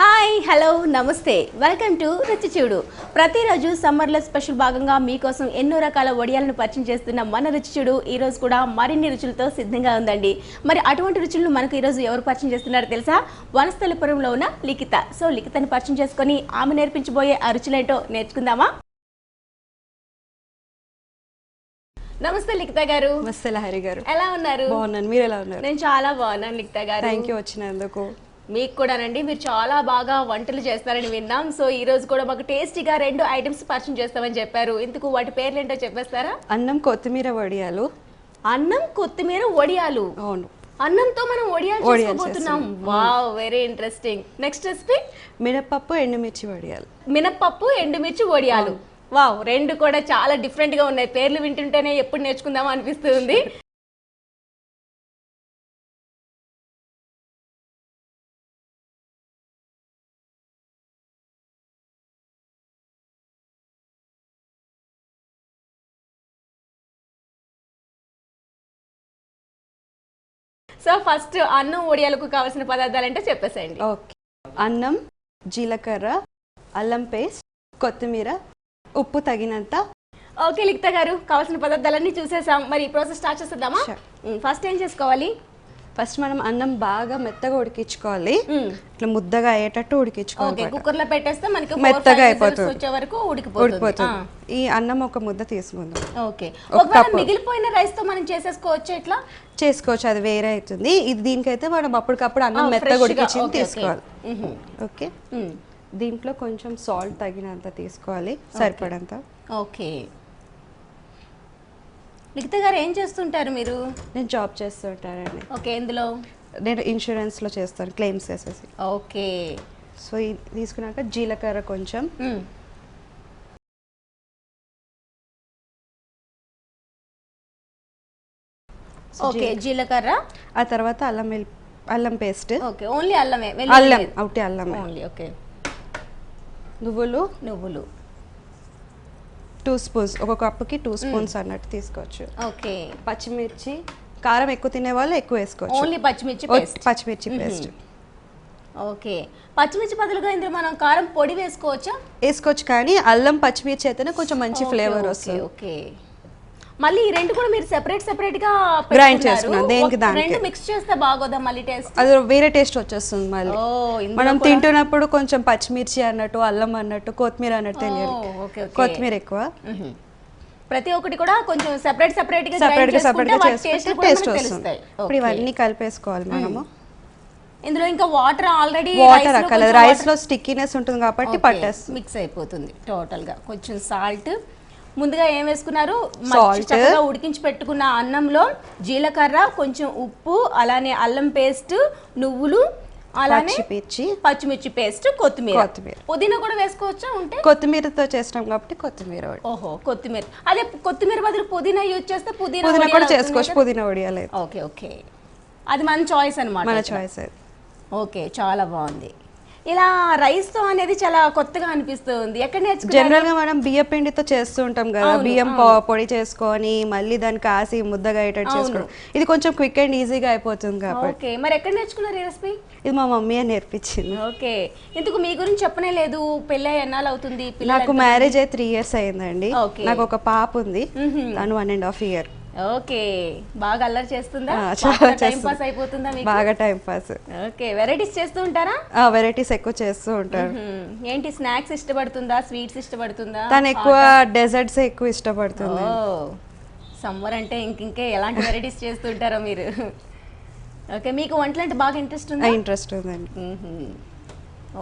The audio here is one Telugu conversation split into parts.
హాయ్ హలో నమస్తే. Welcome to Ruchi Chudu. ప్రతిరోజు సమ్మర్లో స్పెషల్ భాగంగా మీకోసం ఎన్నో రకాల వడియాలను పరిచయం చేస్తున్న మన రుచి చూడు. ఈ రోజు కూడా మరిన్ని రుచులతో సిద్ధంగా ఉందండి. మరి అటువంటి రుచులను మనకు ఈరోజు ఎవరు పరిచయం చేస్తున్నారో తెలుసా? వనస్థలిపురంలో ఉన్న లిఖిత. సో లిఖితని పరిచయం చేసుకొని ఆమె నేర్పించబోయే ఆ రుచులేంటో నేర్చుకుందామా? నమస్తే లిఖిత గారు. నమస్తే లహరి గారు. ఎలా ఉన్నారు? బాగున్నాను. మీరు ఎలా ఉన్నారు? నేను చాలా బాగున్నాను లిఖిత గారు. థ్యాంక్ యూ వచ్చినందుకు. మీకు కూడానండి మీరు చాలా బాగా వంటలు చేస్తారని విన్నాం. సో ఈ రోజు కూడా మాకు టేస్టీగా రెండు ఐటమ్స్ పరిచయం చేస్తామని చెప్పారు. ఇందుకు వాటి పేర్లు ఏంటో చెప్పేస్తారా? అన్నం కొత్తిమీర వడియాలు. అన్నం కొత్తిమీర వడియాలు? అవును. అన్నంతో మనం వడియాలు చేసుకోబోతున్నాం. Wow very interesting. Next recipe? మినపప్పు ఎండుమిర్చి వడియాలు. మినప్పప్పు ఎండుమిర్చి వడియాలు. వావ్ రెండు కూడా చాలా డిఫరెంట్గా ఉన్నాయి. పేర్లు వింటుంటేనే ఎప్పుడు నేర్చుకుందామా అనిపిస్తుంది. సో ఫస్ట్ అన్నం వడియాలకు కావాల్సిన పదార్థాలు ఏంటో చెప్పేసేయండి. ఓకే. అన్నం జీలకర్ర అల్లం పేస్ట్ కొత్తిమీర ఉప్పు తగినంత. ఓకే లిఖిత గారు కావాల్సిన పదార్థాలన్నీ చూసేసాం. మరి ప్రాసెస్ స్టార్ట్ చేసేద్దామా. ఫస్ట్ ఏం చేసుకోవాలి? ఫస్ట్ మనం అన్నం బాగా మెత్తగా ఉడికించుకోవాలి. ఇట్లా ముద్దగా అయ్యేటట్టు ఉడికించుకోవాలి కుక్కర్లో పెట్టేస్తే మనకి మెత్తగా అయిపోతుంది. వచ్చే వరకు ఉడికిపోతుంది. ఈ అన్నం ఒక ముద్ద తీసుకుందాం. ఓకే. మిగిలిపోయిన రైస్తో మనం చేసేసుకోవచ్చు ఇట్లా? చేసుకోవచ్చు అది వేరే అవుతుంది. ఇది దీనికైతే మనం అప్పటికప్పుడు అన్నం మెత్తగా ఉడికించి. తీసుకోవాలి. ఓకే. దీంట్లో కొంచెం సాల్ట్ తగినంత తీసుకోవాలి. సరిపడంత. ఓకే. లిఖిత గారు ఏం చేస్తుంటారు మీరు? నేను జాబ్ చేస్తుంటానండి. ఓకే ఇందులో నేను ఇన్సూరెన్స్లో చేస్తాను క్లెయిమ్స్ చేసేసి. ఓకే. సో ఇది తీసుకున్నాక జీలకర్ర కొంచెం. ఓకే జీలకర్ర? ఆ తర్వాత అల్లం అల్లం పేస్ట్. ఓకే ఓన్లీ అల్లమే అల్లం ఒకటి అల్లం ఓన్లీ ఓకే. నువ్వులు. నువ్వులు. టూ స్పూన్స్ ఒక కప్పుకి టూ స్పూన్స్ అన్నట్టు తీసుకోవచ్చు. ఓకే. పచ్చిమిర్చి కారం ఎక్కువ తినే వాళ్ళు ఎక్కువ వేసుకోవచ్చు. ఓన్లీ పచ్చిమిర్చి పేస్ట్. పచ్చిమిర్చి పేస్ట్. ఓకే. పచ్చిమిర్చి బదులుగా ఇందులో మనం కారం పొడి వేసుకోవచ్చా? వేసుకోవచ్చు కానీ అల్లం పచ్చిమిర్చి అయితేనే కొంచెం మంచి ఫ్లేవర్ వస్తుంది. ఓకే. మళ్ళీ ఈ రెండు కూడా మీరు సెపరేట్ సెపరేట్గా. చేసుకున్నాం, దేనికి దానికి. రెండు మిక్స్ చేస్తే బాగోదా మళ్ళీ టేస్ట్ అది వేరే టేస్ట్ వచ్చేస్తుంది మళ్ళీ. మనం తింటున్నప్పుడు కొంచెం పచ్చిమిర్చి అన్నట్టు అల్లం అన్నట్టు కొత్తిమీర అన్నట్టు తెలియాలి ఓకే. కొత్తిమీర ఎక్కువ. ప్రతి ఒక్కటి కూడా కొంచెం సెపరేట్ సెపరేట్గా సపరేట్గా సపరేట్గా చేసుకుంటే టేస్ట్ వస్తుంది. ఇప్పుడు ఇవన్నీ కలిపేసుకోవాలి మనము. ఇందులో ఇంకా వాటర్ ఆల్రెడీ వాటర్ అక్కర్లేదు. రైస్లో స్టిక్కీనెస్ ఉంటుంది కాబట్టి పట్టేస్తుంది. మిక్స్ అయిపోతుంది టోటల్గా. కొంచెం సాల్ట్ ముందుగా ఏం వేసుకున్నారు చక్కగా ఉడికించి పెట్టుకున్న అన్నంలో జీలకర్ర కొంచెం ఉప్పు అలానే అల్లం పేస్ట్ నువ్వులు అలానే పచ్చిమిర్చి పచ్చిమిర్చి పేస్ట్ కొత్తిమీర. పుదీనా కూడా వేసుకోవచ్చా ఉంటే కొత్తిమీరతో చేస్తాం కాబట్టి కొత్తిమీర. ఓహో కొత్తిమీర అదే కొత్తిమీర బదులు పుదీనా యూజ్ చేస్తే పుదీనా కూడా చేసుకోవచ్చు? పుదీనా వడియాలు. ఓకే ఓకే అది మన చాయిస్ అన్నమాట మన. చాయిస్ ఓకే చాలా బాగుంది ఇలా రైస్తో అనేది చాలా కొత్తగా అనిపిస్తుంది. ఎక్కడ నేర్చుకున్నారు? జనరల్గా మనం బియ్య పిండితో చేస్తూ ఉంటాం కదా. బియ్యం పొడి చేసుకొని మళ్ళీ దాన్ని కాసి ముద్దగా అయ్యేటట్టు. చేసుకోవడం. ఇది కొంచెం క్విక్ అండ్ ఈజీగా అయిపోతుంది కాబట్టి. ఓకే. మరి ఎక్కడ నేర్చుకున్నారు ఈ రెసిపీ ఇది మా మమ్మీ నేర్పించింది. ఓకే. ఇందుకు మీ గురించి చెప్పనే లేదు. పెళ్ళి ఎన్నాళ్ళు అవుతుంది? నాకు మ్యారేజ్ అయ్యి త్రీ ఇయర్స్ అయిందండి. నాకు ఒక పాప ఉంది. తను one and half year okay. బాగా అల్లరి చేస్తుందా? చాలా టైం. పాస్ అయిపోతుందా మీకు? బాగా టైం పాస్. ఓకే. వెరైటీస్ చేస్తూ ఉంటారా? వెరైటీస్ ఎక్కువ చేస్తూ ఉంటారు. ఏంటి స్నాక్స్ ఇష్టపడుతుందా? స్వీట్స్ ఇష్టపడుతుందా? తను ఎక్కువ డెజర్ట్స్ ఎక్కువ ఇష్టపడుతుంది. సమ్మర్ అంటే ఇంక ఇంకే ఎలాంటి వెరైటీస్ చేస్తుంటారో మీరు? ఓకే. మీకు వంటలు అంటే బాగా ఇంట్రెస్ట్ ఉందా? ఇంట్రెస్ట్ ఉందండి.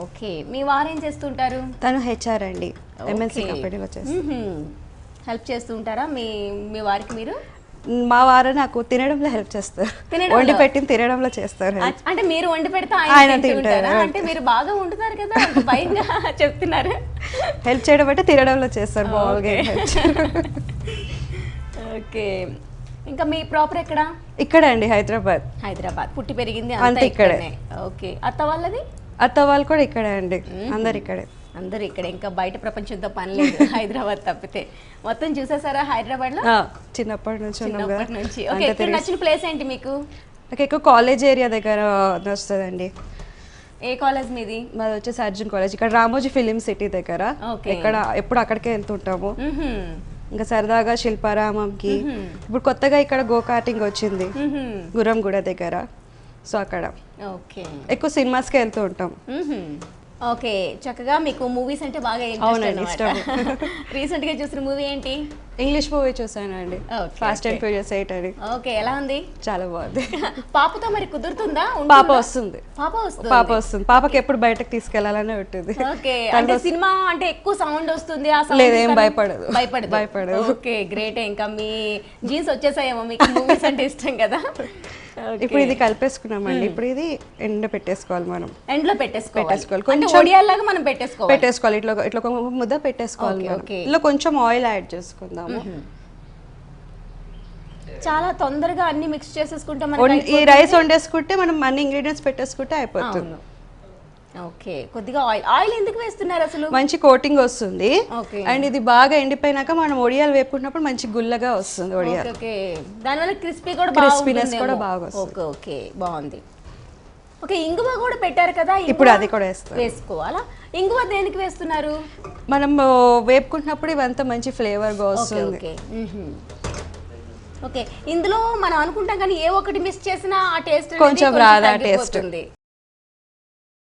ఓకే. మీ వారు ఏం చేస్తుంటారు? తను హెచ్ఆర్ అండి. ఎంఎన్సీ. కంపెనీలో చేస్తారు హెల్ప్ చేస్తూ ఉంటారా మీ మీ వారికి మీరు? మా వారు నాకు తినడంలో హెల్ప్ చేస్తారు? వండి పెట్టి తినడంలో చేస్తారు అంటే మీరు వండి పెడితే ఆయన ఆయన తింటూ తింటారు. అంటే మీరు బాగా వండుతారు కదా భయంగా చెప్తున్నారు. హెల్ప్ చేయడం అంటే తినడంలో చేస్తారు మామూలుగా ఓకే. ఇంకా మీ ప్రాపర్ ఎక్కడ? ఇక్కడే అండి హైదరాబాద్. హైదరాబాద్. పుట్టి పెరిగింది అంతా ఇక్కడే. ఓకే. అత్త వాళ్ళది? అత్త వాళ్ళు కూడా ఇక్కడే అండి. అందరు ఇక్కడే. అందరూ ఇక్కడ ఇంకా బయట ప్రపంచంతో పని లేదు హైదరాబాద్ తప్పితే. మొత్తం చూసేసారా హైదరాబాద్లో చిన్నప్పటి నుంచి చిన్నప్పటి ఓకే ఇక్కడ నచ్చిన ప్లేస్ ఏంటి మీకు? నాకు ఎక్కువ కాలేజ్ ఏరియా దగ్గర వస్తుందండి ఏ కాలేజ్ మీది? మాది వచ్చేసి అర్జున్ కాలేజ్. ఇక్కడ రామోజీ ఫిలిం సిటీ దగ్గర. ఇక్కడ ఎప్పుడు అక్కడికే వెళ్తుంటాము. ఇంకా సరదాగా శిల్పారామంకి. ఇప్పుడు కొత్తగా ఇక్కడ గో కార్టింగ్ వచ్చింది. గురంగూడ దగ్గర. సో అక్కడ. ఓకే. ఎక్కువ సినిమాస్కి వెళ్తూ ఉంటాం. ఓకే చక్కగా మీకు మూవీస్ అంటే బాగా అవునండి, రీసెంట్ గా చూసిన మూవీ ఏంటి? ఇంగ్లీష్ మూవీ చూసానండి. Fast and. ఫ్యూరియస్ ఎయిట్ అని ఓకే ఎలా ఉంది? చాలా బాగుంది. పాపతో మరి కుదురుతుందా? పాప? వస్తుంది. పాప వస్తుంది. పాప వస్తుంది. పాపకి ఎప్పుడు బయటకు తీసుకెళ్ళాలనే ఉంటుంది. ఓకే అంటే. సినిమా అంటే ఎక్కువ సౌండ్ వస్తుంది ఆ లేదు, ఏం భయపడదు. భయపడదు. భయపడదు. ఓకే గ్రేట్ ఇంకా మీ జీన్స్ వచ్చేసాయేమో మీకు మూవీస్ అంటే ఇష్టం కదా. ఇప్పుడు ఇది కలిపేసుకున్నామండి. ఇప్పుడు ఇది ఎండ పెట్టేసుకోవాలి మనం. ఎండ్లో పెట్టేసుకోవాలి. పెట్టేసుకోవాలి. కొంచెం- మనం పెట్టేసుకోవాలి. పెట్టేసుకోవాలి. ఇట్లా ఇట్లా ఒక ముద్ద పెట్టేసుకోవాలి. ఇందులో కొంచెం ఆయిల్ యాడ్ చేసుకుందాము. చాలా తొందరగా అన్ని మిక్స్ చేసేసుకుంటే ఈ. రైస్ వండేసుకుంటే మనం అన్ని ఇంగ్రీడియంట్స్ పెట్టేసుకుంటే అయిపోతుంది. ఓకే. కొద్దిగా ఆయిల్. ఆయిల్ ఎందుకు వేస్తున్నారు అసలు? మంచి కోటింగ్ వస్తుంది. అండ్ ఇది బాగా ఎండిపోయినాక మనం ఒడియాలు వేపుకున్నప్పుడు మంచి గుల్లగా వస్తుంది ఒడియాలు. ఓకే దానివల్ల క్రిస్పీ కూడా బాగుంటుందేమో. కూడా బాగా. Okay okay. బాగుంది. ఓకే ఇంగువ కూడా పెట్టారు కదా ఇప్పుడు అది కూడా వేస్తాం వేసుకోవాలా? ఇంగువ దేనికి వేస్తున్నారు? మనం వేపుకుంటున్నప్పుడు ఇవంతా మంచి ఫ్లేవర్ వస్తుంది. ఓకే. ఇందులో మనం అనుకుంటాం కానీ ఏ ఒక్కటి మిస్ చేసినా ఆ టేస్ట్ కొంచెం రాదు ఆ taste.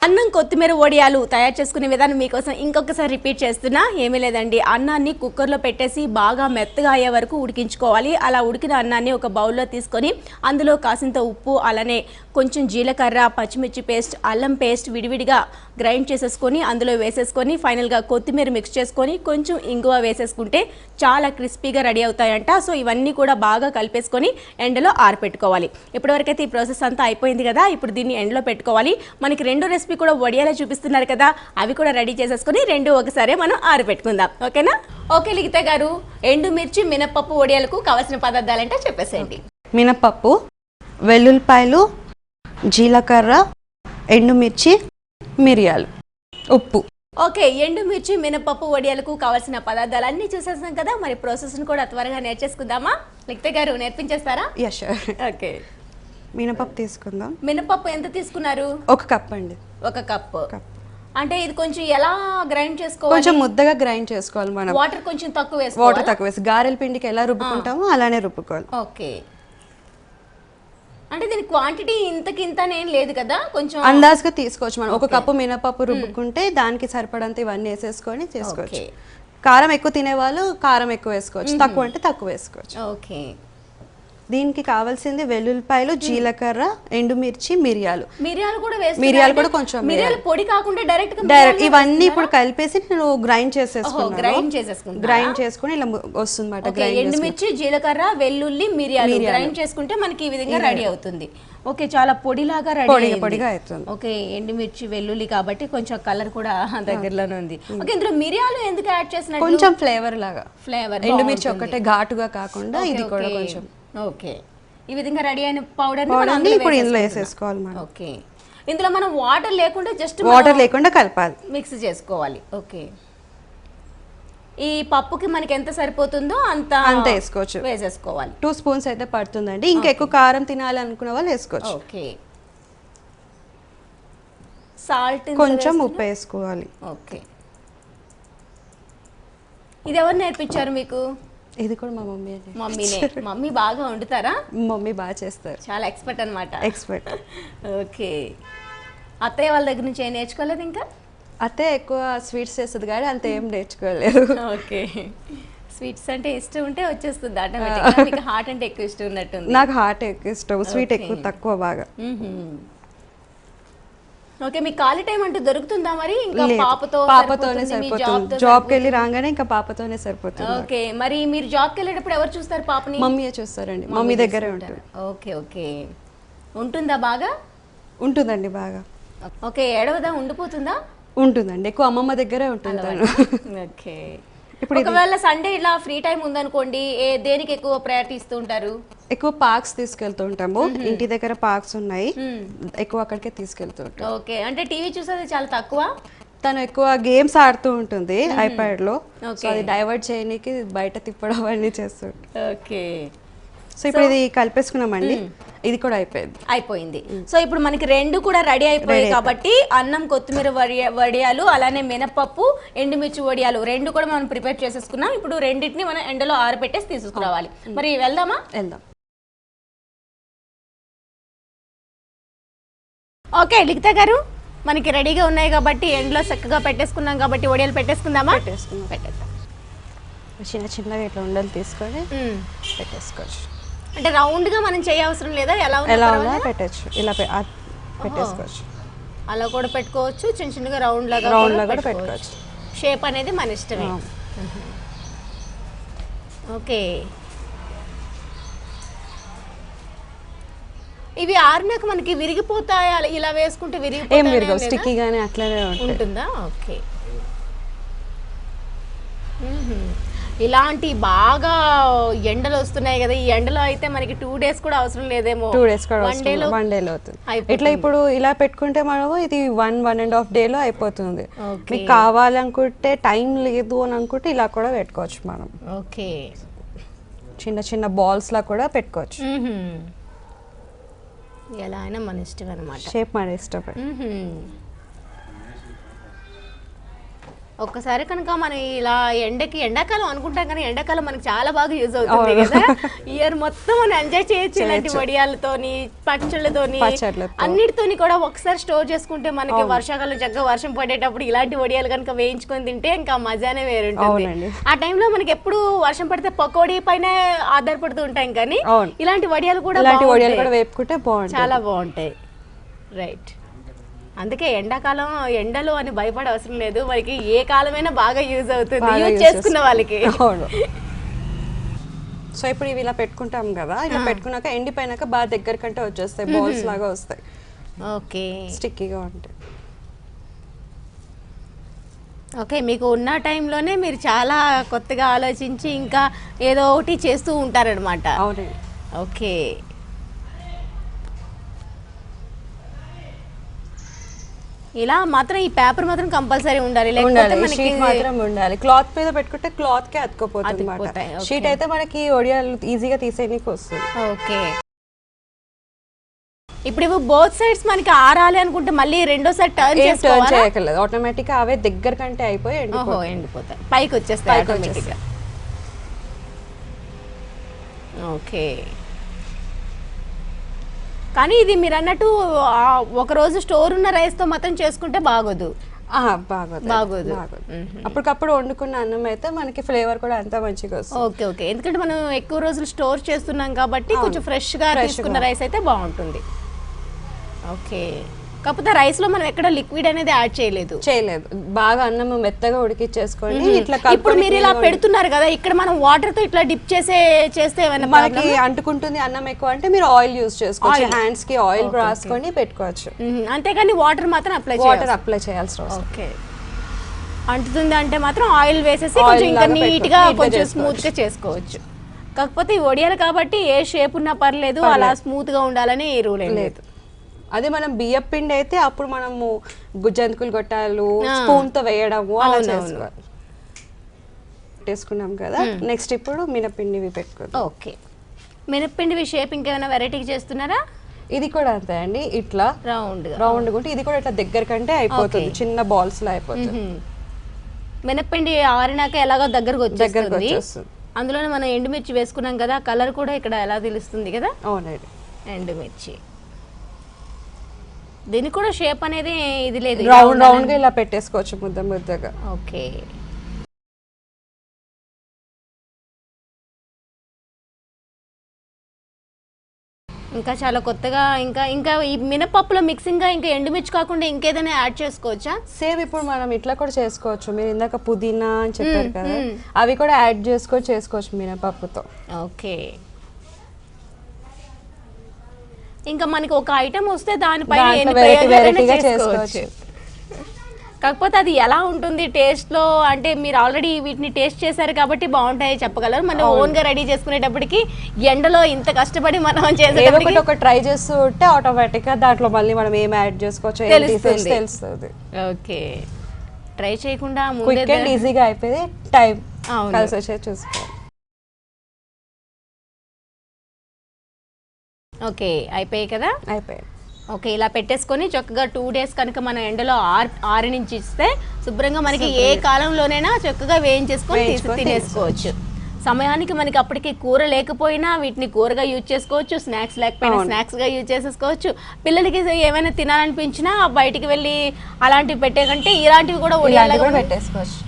అన్నం కొత్తిమీర వడియాలు తయారు చేసుకునే విధానం మీకోసం ఇంకొకసారి రిపీట్ చేస్తున్నా. ఏమీ లేదండి. అన్నాన్ని కుక్కర్లో పెట్టేసి బాగా మెత్తగా అయ్యే వరకు ఉడికించుకోవాలి. అలా ఉడికిన అన్నాన్ని ఒక బౌల్లో తీసుకొని అందులో కాసింత ఉప్పు అలానే కొంచెం జీలకర్ర పచ్చిమిర్చి పేస్ట్ అల్లం పేస్ట్ విడివిడిగా గ్రైండ్ చేసేసుకొని అందులో వేసేసుకొని ఫైనల్గా కొత్తిమీర మిక్స్ చేసుకొని కొంచెం ఇంగువ వేసేసుకుంటే చాలా క్రిస్పీగా రెడీ అవుతాయంట. సో ఇవన్నీ కూడా బాగా కలిపేసుకొని ఎండలో ఆరపెట్టుకోవాలి. ఇప్పటివరకైతే ఈ ప్రాసెస్ అంతా అయిపోయింది కదా ఇప్పుడు దీన్ని ఎండలో పెట్టుకోవాలి. మనకి రెండు రెసిపీ కూడా వడియాలో చూపిస్తున్నారు కదా అవి కూడా రెడీ చేసేసుకొని రెండు ఒకసారి మనం ఆరబెట్టుకుందాం ఓకేనా? ఓకే లిఖిత గారు. ఎండు మిర్చి మినపప్పు వడియాలకు కావాల్సిన పదార్థాలంటే చెప్పేసేయండి. మినపప్పు వెల్లుల్లిపాయలు జీలకర్ర ఎండుమిర్చి మిరియాలు ఉప్పు. ఓకే ఎండుమిర్చి మినపప్పు వడియాలకు కావాల్సిన పదార్థాలు అన్ని చూసేసాం కదా. మరి ప్రాసెస్ని కూడా త్వరగా నేర్చేసుకుందామా? లిఖిత గారు నేర్పించేస్తారా? యష్ ఓకే. మినపప్పు తీసుకుందాం. మినపప్పు ఎంత తీసుకున్నారు? ఒక కప్ అండి. ఒక కప్ కప్. అంటే ఇది కొంచెం ఎలా గ్రైండ్ చేసుకోవాలి? కొంచెం ముద్దగా గ్రైండ్ చేసుకోవాలి మనం. వాటర్ కొంచెం తక్కువ వాటర్ వేసుకోవాలి తక్కువ వేసి గారెల పిండికి ఎలా రుబ్బుకుంటామో అలానే రుబ్బుకోవాలి. ఓకే. అంటే దీని క్వాంటిటీ ఇంతకింత ఏం లేదు కదా? కొంచెం అందాజుగా తీసుకోవచ్చు మనం. ఒక కప్పు మినపప్పు రుబ్బుకుంటే దానికి సరిపడంత ఇవన్నీ వేసేసుకొని తీసుకోవచ్చు ఓకే. కారం ఎక్కువ తినేవాళ్ళు కారం ఎక్కువ వేసుకోవచ్చు. తక్కువ అంటే తక్కువ వేసుకోవచ్చు. ఓకే దీనికి కావాల్సింది వెల్లుల్లిపాయలు జీలకర్ర ఎండుమిర్చి మిరియాలు. మిరియాలు కూడా మిరియాలు కూడా కొంచెం మిరియాలు పొడి కాకుండా డైరెక్ట్ డైరెక్ట్ ఇవన్నీ ఇప్పుడు కలిపేసి నేను గ్రైండ్ చేసేసుకున్నాను. grind చేసేసుకుంటారా? గ్రైండ్ చేసుకుని ఇలా వస్తుంది గ్రైండ్ ఎండుమిర్చి జీలకర్ర వెల్లుల్లి మిరియాలు. గ్రైండ్ చేసుకుంటే మనకి ఈ విధంగా రెడీ అవుతుంది. ఓకే చాలా పొడిలాగా రెడీ పొడిగా- అవుతుంది. ఓకే ఎండుమిర్చి వెల్లుల్లి కాబట్టి కొంచెం కలర్ కూడా దగ్గరలోనే ఉంది. ఓకే ఇందులో మిరియాలు ఎందుకు యాడ్ చేసినట్టు కొంచెం ఫ్లేవర్ లాగా. ఫ్లేవర్ ఎండుమిర్చి ఒక్కటే ఘాటుగా కాకుండా ఇది కూడా కొంచెం ఓకే. ఈ విధంగా రెడీ అయిన పౌడర్ ఇప్పుడు ఇందులో వేసేసుకోవాలి మనం. ఓకే. ఇందులో మనం వాటర్ లేకుండా జస్ట్ వాటర్ లేకుండా కలపాలి. మిక్స్ చేసుకోవాలి. ఓకే. ఈ పప్పుకి మనకి ఎంత సరిపోతుందో అంత అంత వేసుకోవచ్చు. వేసేసుకోవాలి. టూ స్పూన్స్ అయితే పడుతుందండి. ఇంకా ఎక్కువ కారం తినాలి అనుకున్న వాళ్ళు వేసుకోవచ్చు. ఓకే. సాల్ట్ కొంచెం ఉప్పు వేసుకోవాలి. ఓకే. ఇది ఎవరు నేర్పించారు మీకు? ఇది కూడా మా మమ్మీ మమ్మీనే. మమ్మీ బాగా వండుతారా? మమ్మీ బాగా చేస్తారు. చాలా ఎక్స్పర్ట్ అన్నమాట. ఎక్స్పర్ట్. ఓకే. అత్తయ్య వాళ్ళ దగ్గర నుంచి ఏం నేర్చుకోలేదు ఇంకా? అతే ఎక్కువ స్వీట్స్ చేస్తుంది కానీ అంత ఏం నేర్చుకోలేదు. ఓకే. స్వీట్స్ అంటే ఇష్టం ఉంటే వచ్చేస్తుంది ఆటోమేటిక్గా. మీకు హార్ట్ అంటే ఎక్కువ ఇష్టం ఉన్నట్టుంది. నాకు హార్ట్ ఎక్కువ ఇష్టం. స్వీట్. ఎక్కువ తక్కువ బాగా. ఓకే మీకు ఖాళీ టైం అంటూ దొరుకుతుందా మరి? ఇంకా. పాపతో పాపతోనే సరిపోతుంది, మీ జాబ్తో జాబ్కి వెళ్ళి రాగానే ఇంకా పాపతోనే సరిపోతుంది. ఓకే మరి మీరు జాబ్కి వెళ్ళేటప్పుడు ఎవరు చూస్తారు పాపని? మమ్మీయే చూస్తారండి. మమ్మీ దగ్గరే ఉంటుంది. Okay okay. ఉంటుందా బాగా? ఉంటుందండి బాగా. ఓకే ఏడవదా? ఉండిపోతుందా? ఉంటుందండి. ఎక్కువ అమ్మమ్మ దగ్గరే ఉంటుంది ఓకే. ఇప్పుడు ఒకవేళ సండే ఇలా ఫ్రీ టైం ఉందనుకోండి ఏ దేనికి ఎక్కువ ప్రయారిటీ ఇస్తూ ఉంటారు ఎక్కువ పార్క్స్ తీసుకెళ్తూ ఉంటాము ఇంటి దగ్గర పార్క్స్ ఉన్నాయి. ఎక్కువ అక్కడికే తీసుకెళ్తూ ఉంటాం ఓకే. అంటే టీవీ చూసేది చాలా తక్కువ? తను ఎక్కువ గేమ్స్ ఆడుతూ ఉంటుంది ఐప్యాడ్లో. సో. అది డైవర్ట్ చేయడానికి బయట తిప్పడం అవన్నీ చేస్తుంటాం ఓకే. సో ఇప్పుడు ఇది కలిపేసుకున్నామండి. ఇది కూడా అయిపోయింది. అయిపోయింది. సో ఇప్పుడు మనకి రెండు కూడా రెడీ అయిపోయాయి కాబట్టి అన్నం కొత్తిమీర వడియ వడియాలు అలానే మినపప్పు ఎండుమిర్చి వడియాలు రెండు కూడా మనం ప్రిపేర్ చేసేసుకున్నాం. ఇప్పుడు రెండింటిని మనం ఎండలో ఆరబెట్టేసి తీసుకురావాలి. మరి వెళ్దామా? వెళ్దాం. ఓకే లిఖిత గారు మనకి రెడీగా ఉన్నాయి కాబట్టి ఎండలో చక్కగా పెట్టేసుకున్నాం కాబట్టి వడియాలు పెట్టేసుకుందామా? పెట్టేసుకుందాం. పెట్టేద్దాం. చిన్న చిన్నగా ఇట్లా ఉండలు తీసుకొని. పెట్టేసుకోవచ్చు. అంటే రౌండ్గా మనం చేయవసరం లేదా? ఎలా ఎలా? ఉన్నా పెట్టచ్చు. ఇలా పెట్టేసుకోవచ్చు. అలా కూడా పెట్టుకోవచ్చు. చిన్న చిన్నగా రౌండ్ లాగా కూడా లాగా కూడా పెట్టుకోవచ్చు. షేప్ అనేది మన ఇష్టమే. ఓకే. ఇవి ఆరినాక మనకి విరిగిపోతాయా? ఇలా వేసుకుంటే ఏం విరిగిపోతాయా విరగవు? స్టిక్కీగానే అట్లనే ఉంటుందా? ఓకే. ఇలాంటి బాగా ఎండలు వస్తున్నాయి కదా ఈ ఎండలో అయితే మనకి టూ డేస్ కూడా అవసరం లేదేమో. టూ డేస్ కూడా వన్ డేలో వన్ డేలో అవుతుంది. ఇట్లా ఇప్పుడు ఇలా పెట్టుకుంటే మనము ఇది వన్ వన్ అండ్ హాఫ్ డేలో అయిపోతుంది. మీకు కావాలనుకుంటే టైం లేదు అని అనుకుంటే ఇలా కూడా పెట్టుకోవచ్చు మనం. ఓకే చిన్న చిన్న బాల్స్ లా కూడా పెట్టుకోవచ్చు. ఎలా అయినా మన ఇష్టం అనమాట షేప్ మన ఇష్టం ఒక్కసారి కనుక మనం ఇలా ఎండకి ఎండాకాలం అనుకుంటాం కానీ ఎండాకాలం మనకి చాలా బాగా యూజ్ అవుతుంది కదా ఇయర్ మొత్తం మనం ఎంజాయ్ చేయొచ్చు ఇలాంటి వడియాలతోని పచ్చళ్ళతోని పచ్చళ్ళతో. అన్నిటితోని కూడా ఒకసారి స్టోర్ చేసుకుంటే మనకి వర్షాకాలం చక్కగా వర్షం పడేటప్పుడు ఇలాంటి వడియాలు కనుక వేయించుకొని తింటే ఇంకా మజానే వేరుంటుంది. ఆ టైంలో మనకి ఎప్పుడు వర్షం పడితే పకోడీ పైన ఆధారపడుతూ ఉంటాం కానీ. ఇలాంటి వడియాలు కూడా ఇలాంటి వడియాలు. కూడా వేపుకుంటే చాలా బాగుంటాయి రైట్ అందుకే ఎండాకాలం ఎండలు అని భయపడే అవసరం లేదు. మనకి ఏ కాలమైనా బాగా యూజ్ అవుతుంది. యూజ్ చేసుకున్న వాళ్ళకి. సో ఇప్పుడు ఇవి ఇలా పెట్టుకుంటాం కదా ఇలా పెట్టుకున్నాక ఎండిపోయినాక బాగా దగ్గర కంటే వచ్చేస్తాయి బాల్స్ లాగా వస్తాయి. ఓకే. స్టిక్కీగా ఉంటాయి. ఓకే మీకు ఉన్న టైంలోనే మీరు చాలా కొత్తగా ఆలోచించి ఇంకా ఏదో ఒకటి చేస్తూ ఉంటారనమాట ఓకే. ఇలా మాత్రం ఈ పేపర్ మాత్రం కంపల్సరీ ఉండాలి. లేకపోతే ఉండాలి. షీట్ మాత్రం ఉండాలి. క్లాత్ మీద పెట్టుకుంటే క్లాత్ కే okay. షీట్ అయితే మనకి ఒడియాలు ఈజీగా తీసేయడానికి వస్తుంది. ఓకే. ఇప్పుడు ఇవి బోత్ సైడ్స్ మనకి ఆరాలి అనుకుంటే మళ్ళీ రెండోసారి టర్న్ ఏం టర్న్ చేసుకోవాలా? చేయక్కర్లేదు. ఆటోమేటిక్గా అవే దగ్గర కంటే అయిపోయి ఎండిపోతాయి. పైకి వచ్చేస్తాయి ఓకే. కానీ ఇది మీరు అన్నట్టు ఆ, ఒక రోజు స్టోర్ ఉన్న రైస్తో మాత్రం చేసుకుంటే బాగోదు. బాగోదు. బాగోదు. బాగోదు. అప్పటికప్పుడు వండుకున్న అన్నం అయితే మనకి ఫ్లేవర్ కూడా అంతా మంచిగా వస్తుంది. Okay okay. ఎందుకంటే మనం ఎక్కువ రోజులు స్టోర్ చేస్తున్నాం కాబట్టి కొంచెం ఫ్రెష్గా Fresh తీసుకున్న. రైస్ అయితే బాగుంటుంది. ఓకే. కాకపోతే రైస్లో మనం ఎక్కడ లిక్విడ్ అనేది యాడ్ చేయలేదు. చేయలేదు. బాగా అన్నం మెత్తగా ఉడికిచ్చేసుకొని ఇట్లా ఇప్పుడు మీరు ఇలా పెడుతున్నారు కదా ఇక్కడ మనం వాటర్తో ఇట్లా డిప్ చేసే చేస్తే మనకి అంటుకుంటుంది అన్నం ఎక్కువ అంటే మీరు ఆయిల్ యూస్ చేసుకోవచ్చు. హ్యాండ్స్కి ఆయిల్ రాసుకొని పెట్టుకోవచ్చు. అంతేగాని వాటర్ మాత్రం అప్లై వాటర్ అప్లై చేయాల్సిన ఓకే. అంటుతుంది అంటే మాత్రం ఆయిల్ వేసేసి కొంచెం ఇంకా నీట్గా కొంచెం. స్మూత్గా చేసుకోవచ్చు. కాకపోతే ఈ వడియాలు కాబట్టి ఏ షేప్ ఉన్నా పర్లేదు అలా స్మూత్గా ఉండాలని రూల్ లేదు. అదే మనం బియ్యం పిండి అయితే అప్పుడు మనము గుజ్జంతుకులు కొట్టాలు స్పూన్తో వేయడము అలా. చేసుకోవాలి పెట్టేసుకున్నాం కదా? నెక్స్ట్ ఇప్పుడు మినపిండివి పెట్టుకుందాం. ఓకే. మినప్పిండి షేప్ ఇంకేమైనా వెరైటీకి చేస్తున్నారా? ఇది కూడా అంతే అండి. ఇట్లా రౌండ్ రౌండ్ ఉంటే ఇది కూడా ఇట్లా దగ్గర కంటే అయిపోతుంది. చిన్న బాల్స్ లా అయిపోతుంది. మ్మ్. మినప్పిండి ఆరినాక ఎలాగో దగ్గరకు వచ్చేస్తుంది. అందులోనే మనం ఎండుమిర్చి వేసుకున్నాం కదా కలర్ కూడా ఇక్కడ ఎలా తెలుస్తుంది కదా? అవునండి. ఎండుమిర్చి. దీనికి కూడా షేప్ అనేది ఇది లేదు. రౌండ్ రౌండ్గా ఇలా పెట్టేసుకోవచ్చు ముద్ద ముద్దగా. ఓకే. ఇంకా చాలా కొత్తగా ఇంకా ఇంకా ఈ మినపప్పులో మిక్సింగ్ ఇంకా ఎండుమిర్చి కాకుండా ఇంకేదైనా యాడ్ చేసుకోవచ్చా? సేమ్ ఇప్పుడు మనం ఇట్లా కూడా చేసుకోవచ్చు. మీరు ఇందాక పుదీనా అని చెప్పారు కదా అవి కూడా యాడ్ చేసుకొని చేసుకోవచ్చు మినపప్పుతో. ఓకే. ఇంకా మనకి ఒక ఐటమ్ వస్తే దానిపైన ఎన్ని ప్రయోగాలైనా చేసుకోవచ్చు. కాకపోతే అది ఎలా ఉంటుంది టేస్ట్లో? అంటే మీరు ఆల్రెడీ వీటిని టేస్ట్ చేశారు కాబట్టి బాగుంటాయి చెప్పగలరు. మనం ఓన్గా రెడీ చేసుకునేటప్పటికి ఎండలో ఇంత కష్టపడి మనం ఒకటి ఒక ట్రై చేస్తూ ఉంటే ఆటోమేటిక్గా దాంట్లో మళ్ళీ మనం ఏం యాడ్ చేసుకోవచ్చు తెలుస్తుంది. తెలుస్తుంది. ఓకే. ట్రై చేయకుండా ముందే ఈజీగా అయిపోయి టైం. కలిసి వచ్చేది చూసుకోవాలి. ఓకే అయిపోయాయి కదా? అయిపోయాయి. ఓకే ఇలా పెట్టేసుకొని చక్కగా టూ డేస్ కనుక మనం ఎండలో ఆర్ ఇస్తే శుభ్రంగా మనకి ఏ కాలంలోనైనా చక్కగా వేయించేసుకొని తినేసుకోవచ్చు. సమయానికి మనకి అప్పటికి కూర లేకపోయినా వీటిని కూరగా యూజ్ చేసుకోవచ్చు స్నాక్స్ లేకపోయినా అవును. స్నాక్స్గా యూజ్ చేసేసుకోవచ్చు. పిల్లలకి ఏమైనా తినాలనిపించినా బయటికి వెళ్ళి అలాంటివి పెట్టే కంటే ఇలాంటివి కూడా పెట్టేసుకోవచ్చు.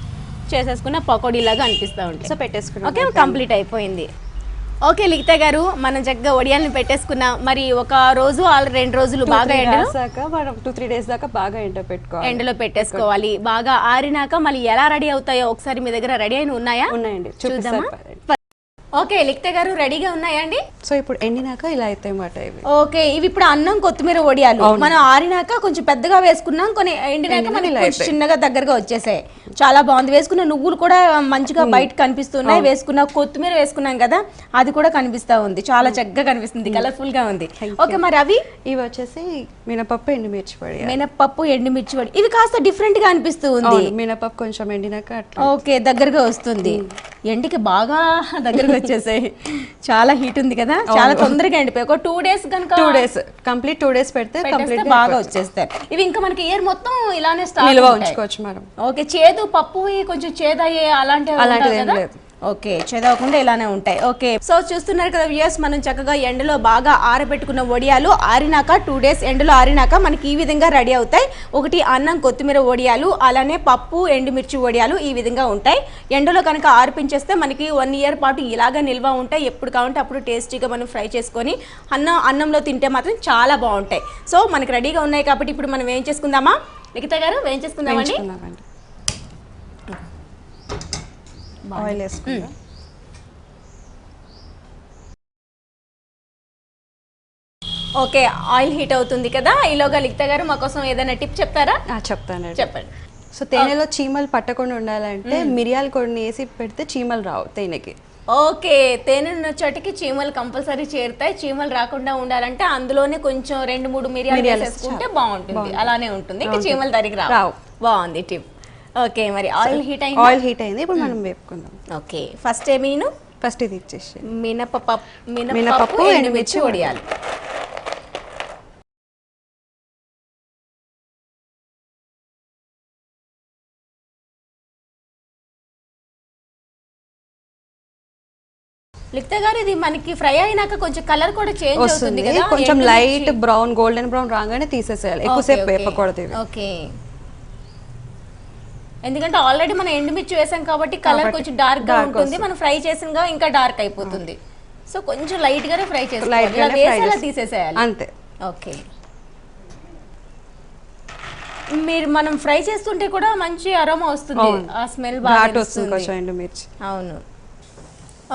చేసేసుకున్న పకోడీ లాగా అనిపిస్తూ ఉంటాయి. సో పెట్టేసుకున్నాం ఓకే. కంప్లీట్ అయిపోయింది. ఓకే లిఖిత గారు మనం చక్కగా వడియాలను పెట్టేసుకున్నాం. మరి ఒక రోజు రెండు రోజులు బాగా ఎండలో? దాకా మనం టూ త్రీ డేస్ దాకా బాగా ఎండ పెట్టుకోవాలి. ఎండలో పెట్టేసుకోవాలి. బాగా ఆరినాక మళ్ళీ ఎలా రెడీ అవుతాయో ఒకసారి మీ దగ్గర రెడీ అయిన ఉన్నాయా? ఉన్నాయండి. చూద్దామా? ఓకే లిఖిత గారు రెడీగా ఉన్నాయండి సో ఇప్పుడు ఎండినాక ఇలా అన్నమాట ఇవి. ఓకే ఇవి ఇప్పుడు అన్నం కొత్తిమీర వడియాలు. మనం ఆరినాక కొంచెం పెద్దగా వేసుకున్నాం కొన్ని ఎండినాక మనకి. చిన్నగా దగ్గరగా వచ్చేసాయి. చాలా బాగుంది. వేసుకున్న నువ్వులు కూడా మంచిగా బయట కనిపిస్తున్నాయి. వేసుకున్న కొత్తిమీర వేసుకున్నాం కదా అది కూడా కనిపిస్తా ఉంది. చాలా చక్కగా కనిపిస్తుంది. కలర్ఫుల్గా ఉంది. ఓకే మరి అవి? ఇవి వచ్చేసి మినపప్పు ఎండుమిర్చి పొడి. మినప్పప్పు ఎండుమిర్చి వడి ఇవి కాస్త డిఫరెంట్గా అనిపిస్తూ ఉంది. మినపప్పు కొంచెం ఎండినాక ఓకే దగ్గరగా వస్తుంది. ఎండికి బాగా దగ్గరగా వచ్చేసాయి చాలా హీట్ ఉంది కదా చాలా తొందరగా ఎండిపోయి ఒక టూ డేస్ కనుక two days complete two days పెడితే కంప్లీట్ బాగా వచ్చేస్తాయి. ఇవి ఇంకా మనకి ఇయర్ మొత్తం ఇలానే నిల్వ ఉంచుకోవచ్చు మేడం. ఓకే చేదు పప్పు కొంచెం చేదయ్యే అలాంటివి అలాంటిది ఏం? లేదు. ఓకే చదవకుండా ఇలానే ఉంటాయి. ఓకే సో చూస్తున్నారు కదా వ్యూయర్స్ మనం చక్కగా ఎండలో బాగా ఆరబెట్టుకున్న వడియాలు ఆరినాక టూ డేస్ ఎండలో ఆరినాక మనకి ఈ విధంగా రెడీ అవుతాయి. ఒకటి అన్నం కొత్తిమీర వడియాలు అలానే పప్పు ఎండుమిర్చి వడియాలు ఈ విధంగా ఉంటాయి. ఎండలో కనుక ఆర్పించేస్తే మనకి వన్ ఇయర్ పాటు ఇలాగ నిల్వ ఉంటాయి. ఎప్పుడు కావాలంటే అప్పుడు టేస్టీగా మనం ఫ్రై చేసుకొని అన్నం అన్నంలో తింటే మాత్రం చాలా బాగుంటాయి. సో మనకి రెడీగా ఉన్నాయి కాబట్టి ఇప్పుడు మనం ఏం చేసుకుందామా? మిగతా గారు ఏం చేసుకుందామండి? ఆయిల్ ఓకే ఆయిల్ హీట్ అవుతుంది కదా ఈలోగా లిఖిత గారు మా కోసం ఏదైనా టిప్ చెప్తారా? ఆ, చెప్తానండి. చెప్పండి. సో తేనెలో చీమలు పట్టకుండా ఉండాలంటే మిరియాలు కొన్ని వేసి పెడితే చీమలు రావు తేనెకి. ఓకే తేనె ఉన్న చోటికి చీమలు కంపల్సరీ చేరుతాయి. చీమలు రాకుండా ఉండాలంటే అందులోనే కొంచెం రెండు మూడు మిరియాలు చాలు. బాగుంటుంది. అలానే ఉంటుంది. ఇంకా. చీమలు రావు. రావు. బాగుంది టిప్. ఓకే మరి ఆయిల్ హీట్ అయింది? ఆయిల్ హీట్ అయింది. ఇప్పుడు మనం వేపుకుందాం. ఓకే ఫస్ట్ ఏమీను ఫస్ట్ ఇది ఇచ్చేసి మినపప్పు మినపప్పు, ఎండుమిర్చి వడియాలు లిప్త గారు ఇది మనకి ఫ్రై అయినాక కొంచెం కలర్ కూడా చేంజ్ అవుతుంది వస్తుంది. కదా? కొంచెం. లైట్ బ్రౌన్ గోల్డెన్ బ్రౌన్ రాగానే తీసేసేయాలి. ఎక్కువసేపు. వేపకూడదు ఓకే. ఎందుకంటే ఆల్రెడీ మనం ఎండుమిర్చి వేసాం కాబట్టి కలర్ కొంచెం డార్క్గా ఉంటుంది. మనం ఫ్రై చేసినగా ఇంకా డార్క్ అయిపోతుంది. సో కొంచెం లైట్ గానే ఫ్రై చేసుకోవాలి. తీసేసేయాలి. అంతే. ఓకే. మీరు మనం ఫ్రై చేస్తుంటే కూడా మంచి అరోమా వస్తుంది. ఆ స్మెల్ బాగా వస్తుంది అవును.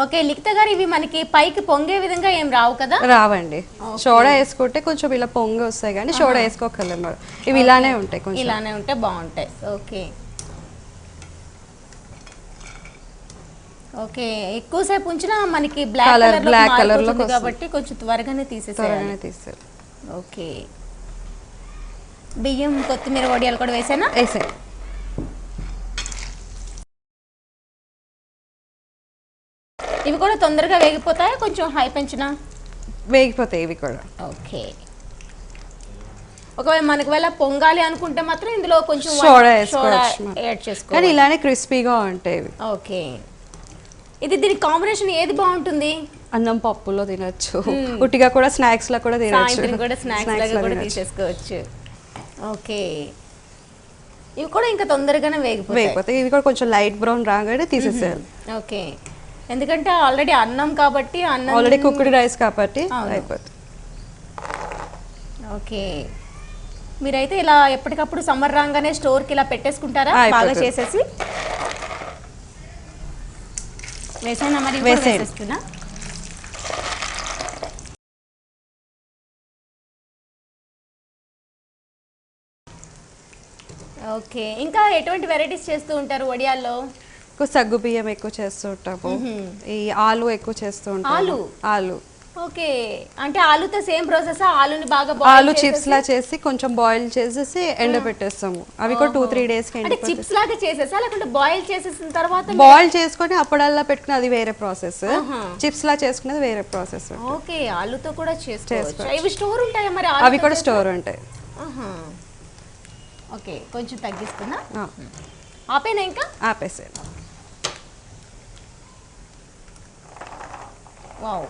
ఓకే లిఖిత గారు ఇవి మనకి పైకి పొంగే విధంగా ఏం రావు కదా? రావండి. సోడా వేసుకుంటే కొంచెం ఇలా పొంగి వస్తాయి కానీ సోడా వేసుకోకర్లేదు. మరి ఇవి ఇలానే ఉంటాయి ఇలానే ఉంటే బాగుంటాయి. ఓకే. ఓకే ఎక్కువసేపు ఉంచినా మనకి బ్లాక్ కలర్ black లో colour లోకి మారిపోతుంది వస్తుంది. కాబట్టి కొంచెం త్వరగానే తీసేసేయాలి. తీస్తారు ఓకే. బియ్యం కొత్తిమీర వడియాలు కూడా వేసానా? వేసే ఇవి కూడా తొందరగా వేగిపోతాయి? కొంచెం హై పెంచినా? వేగిపోతాయి ఇవి కూడా. ఓకే. ఒకవేళ మనకు వేళ పొంగాలి అనుకుంటే మాత్రం ఇందులో కొంచెం సోడా వేసుకోవచ్చు కానీ ఇలానే క్రిస్పీగా ఉంటాయి ఓకే. ఇది దీనికి కాంబినేషన్ ఏది బాగుంటుంది? అన్నం పప్పులో తినొచ్చు. ఉట్టిగా కూడా స్నాక్స్లో కూడా తినొచ్చు. కూడా స్నాక్స్ లాగా కూడా. తీసేసుకోవచ్చు. ఓకే. ఇవి కూడా ఇంకా తొందరగానే వేగిపోతాయి. వేగిపోతాయి. ఇవి కూడా కొంచెం లైట్ బ్రౌన్ రాగానే తీసేసేయాలి. ఓకే. ఎందుకంటే ఆల్రెడీ అన్నం కాబట్టి అన్నం ఆల్రెడీ కుక్డ్ రైస్ కాబట్టి. అయిపోతుంది. ఓకే. మీరైతే ఇలా ఎప్పటికప్పుడు సమ్మర్ రాగానే స్టోర్కి ఇలా పెట్టేసుకుంటారా? బాగా. చేసేసి? వేసానా మరి వేసేయండి. వేసేస్తున్నా? ఓకే. ఇంకా ఎటువంటి వెరైటీస్ చేస్తూ ఉంటారు వడియాల్లో? ఎక్కువ సగ్గు బియ్యం ఎక్కువ చేస్తూ ఉంటాము. ఈ ఆలు ఎక్కువ చేస్తూ ఉంటాము. ఆలు? ఆలు. ఓకే. అంటే ఆలుతో సేమ్ ప్రాసెస్? ఆలుని బాగా ఆలు చిప్స్ లా చేసి కొంచెం బాయిల్ చేసేసి ఎండ పెట్టేస్తాము అవి కూడా టూ త్రీ డేస్ అంటే చిప్స్ లాగా చేసేసా? లేకుంటే బాయిల్ చేసేసిన తర్వాత బాయిల్ చేసుకొని అప్పడల్లా పెట్టుకుని అది వేరే ప్రాసెస్. చిప్స్ లా చేసుకునేది వేరే ప్రాసెస్. ఓకే. ఆలుతో కూడా చేసుకోవచ్చు. ఇవి స్టోర్ ఉంటాయా మరి అవి కూడా స్టోర్ ఉంటాయి. ఓకే. కొంచెం తగ్గిస్తున్నా? ఆపేనా ఇంకా? ఆపేసేయాలి వావ్.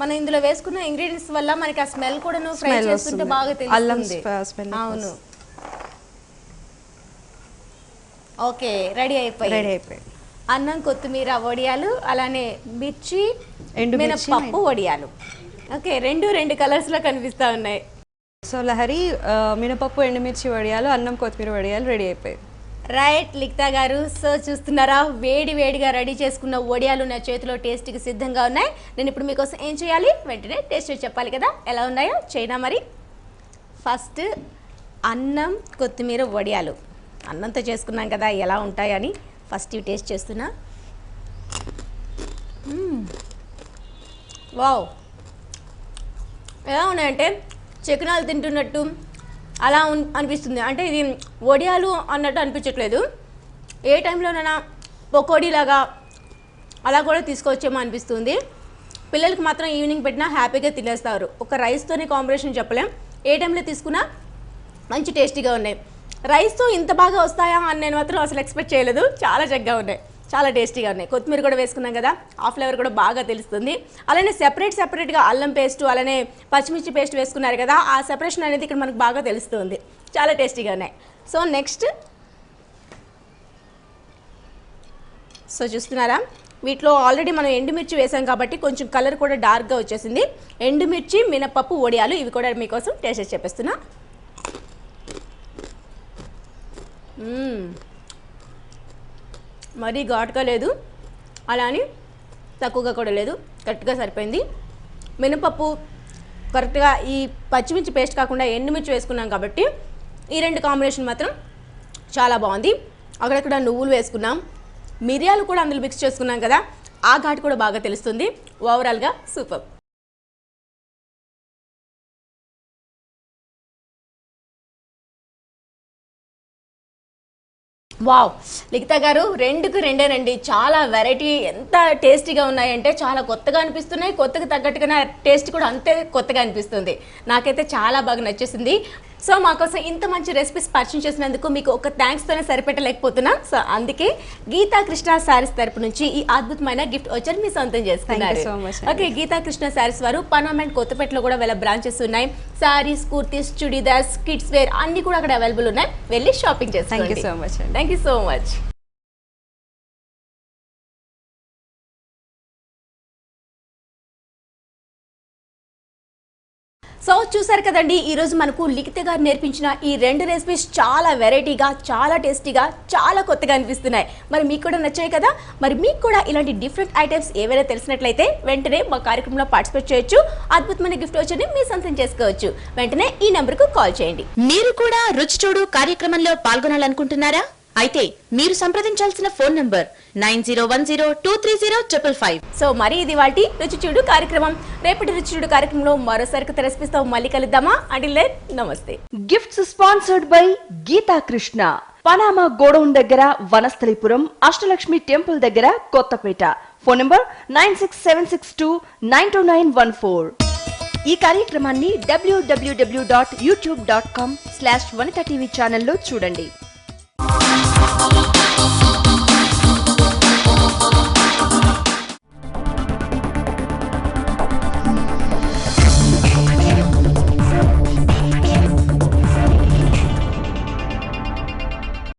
మనం ఇందులో వేసుకున్న ఇంగ్రీడియంట్స్ వల్ల మనకి ఆ స్మెల్ కూడా ఫ్రై చేస్తుంటే వస్తుంది. బాగా తెలుస్తుంది. అవును. ఓకే రెడీ అయిపోయి రెడీ అయిపోయి అన్నం కొత్తిమీర వడియాలు అలానే మిర్చి మినపప్పు వడియాలు. ఓకే రెండు రెండు కలర్స్లో కనిపిస్తా ఉన్నాయి. సో లహరి మినపప్పు ఎండుమిర్చి వడియాలు అన్నం కొత్తిమీర వడియాలు రెడీ అయిపోయాయి రైట్ లిక్తా గారు. సో చూస్తున్నారా వేడి వేడిగా రెడీ చేసుకున్న ఒడియాలు నా చేతిలో టేస్ట్కి సిద్ధంగా ఉన్నాయి. నేను ఇప్పుడు మీకోసం ఏం చేయాలి? వెంటనే టేస్ట్ చెప్పాలి కదా. ఎలా ఉన్నాయో చైనా మరి? ఫస్ట్ అన్నం కొత్తిమీర వడియాలు. అన్నంతో చేసుకున్నాం కదా ఎలా ఉంటాయని ఫస్ట్ ఇవి టేస్ట్ చేస్తున్నా. వావ్. ఎలా ఉన్నాయంటే చికెనాలు తింటున్నట్టు అలా అనిపిస్తుంది. అంటే ఇది వడియాలు అన్నట్టు అనిపించట్లేదు. ఏ టైంలోనైనా పకోడీలాగా అలా కూడా తీసుకోవచ్చేమో అనిపిస్తుంది. పిల్లలకి మాత్రం ఈవినింగ్ పెట్టినా హ్యాపీగా తినేస్తారు. ఒక రైస్తోనే కాంబినేషన్ చెప్పలేం. ఏ టైంలో తీసుకున్నా మంచి టేస్టీగా ఉన్నాయి. రైస్తో ఇంత బాగా వస్తాయా అని నేను మాత్రం అసలు ఎక్స్పెక్ట్ చేయలేదు. చాలా చక్కగా ఉన్నాయి. చాలా టేస్టీగా ఉన్నాయి. కొత్తిమీర కూడా వేసుకున్నాం కదా ఆ ఫ్లేవర్ కూడా బాగా తెలుస్తుంది. అలానే సెపరేట్ సెపరేట్గా అల్లం పేస్ట్ అలానే పచ్చిమిర్చి పేస్ట్ వేసుకున్నారు కదా ఆ సెపరేషన్ అనేది ఇక్కడ మనకు బాగా తెలుస్తుంది. చాలా టేస్టీగా ఉన్నాయి. సో నెక్స్ట్ సో చూస్తున్నారా? వీటిలో ఆల్రెడీ మనం ఎండుమిర్చి వేసాం కాబట్టి కొంచెం కలర్ కూడా డార్క్గా వచ్చేసింది. ఎండుమిర్చి మినపప్పు వడియాలు ఇవి కూడా మీకోసం టేస్ట్ చేసి చెప్పేస్తున్నా. మరీ ఘాటుగా లేదు. అలా అని తక్కువగా కూడా లేదు. కరెక్ట్గా సరిపోయింది. మినపప్పు కరెక్ట్గా ఈ పచ్చిమిర్చి పేస్ట్ కాకుండా ఎండుమిర్చి వేసుకున్నాం కాబట్టి ఈ రెండు కాంబినేషన్ మాత్రం చాలా బాగుంది. అక్కడక్కడ నువ్వులు వేసుకున్నాం. మిరియాలు కూడా అందులో మిక్స్ చేసుకున్నాం కదా ఆ ఘాటు కూడా బాగా తెలుస్తుంది. ఓవరాల్గా సూపర్. వావ్. లిఖిత గారు రెండుకు రెండేనండి చాలా వెరైటీ ఎంత టేస్టీగా ఉన్నాయంటే చాలా కొత్తగా అనిపిస్తున్నాయి. కొత్తకు తగ్గట్టుగా టేస్ట్ కూడా అంతే కొత్తగా అనిపిస్తుంది. నాకైతే చాలా బాగా నచ్చేసింది. సో మాకోసం ఇంత మంచి రెసిపీస్ పరిచయం చేసినందుకు మీకు ఒక థ్యాంక్స్తోనే సరిపెట్టలేకపోతున్నా. సో అందుకే గీతా కృష్ణ శారీస్ తరపు నుంచి ఈ అద్భుతమైన గిఫ్ట్ వచ్చారు మీ సొంతం చేసుకున్నారు. ఓకే గీతా కృష్ణ శారీస్ వారు పనామెంట్ కొత్తపేటలో కూడా వీళ్ళ బ్రాంచెస్ ఉన్నాయి. శారీస్ కుర్తీస్ చుడీదార్స్ కిడ్స్ వేర్ అన్ని కూడా అక్కడ అవైలబుల్ ఉన్నాయి. వెళ్ళి షాపింగ్ థ్యాంక్ చేసుకోండి. You so much thank you so much so చూసారు కదండి ఈరోజు మనకు లిఖిత గారు నేర్పించిన ఈ రెండు రెసిపీస్ చాలా వెరైటీగా చాలా టేస్టీగా చాలా కొత్తగా అనిపిస్తున్నాయి. మరి మీకు కూడా నచ్చాయి కదా? మరి మీకు కూడా ఇలాంటి డిఫరెంట్ ఐటమ్స్ ఏవైనా తెలిసినట్లయితే వెంటనే మా కార్యక్రమంలో పార్టిసిపేట్ చేయొచ్చు. అద్భుతమైన గిఫ్ట్ వచ్చి మీ సొంతం చేసుకోవచ్చు. వెంటనే ఈ నెంబర్కు కాల్ చేయండి. మీరు కూడా రుచి చూడు కార్యక్రమంలో పాల్గొనాలనుకుంటున్నారా? అయితే మీరు సంప్రదించాల్సిన phone number nine zero one zero two three zero triple five. So మరి ఇది వాటి రుచి చూడు కార్యక్రమం. రేపటి రుచి చూడు కార్యక్రమంలో మరోసారి రెసిపీస్తో మళ్ళీ కలుద్దామా? అంటిల్ నమస్తే. Gifts sponsored by Geetha Krishna Panama godown దగ్గర వనస్థలిపురం అష్టలక్ష్మి టెంపుల్ దగ్గర Kothapet. Phone number nine six seven six two nine two nine one four ఈ కార్యక్రమాన్ని డబ్ల్యూడబ్ల్యూడబ్ల్యూ dot youtube dot com slash Vanitha TV ఛానల్లో చూడండి. Thank you.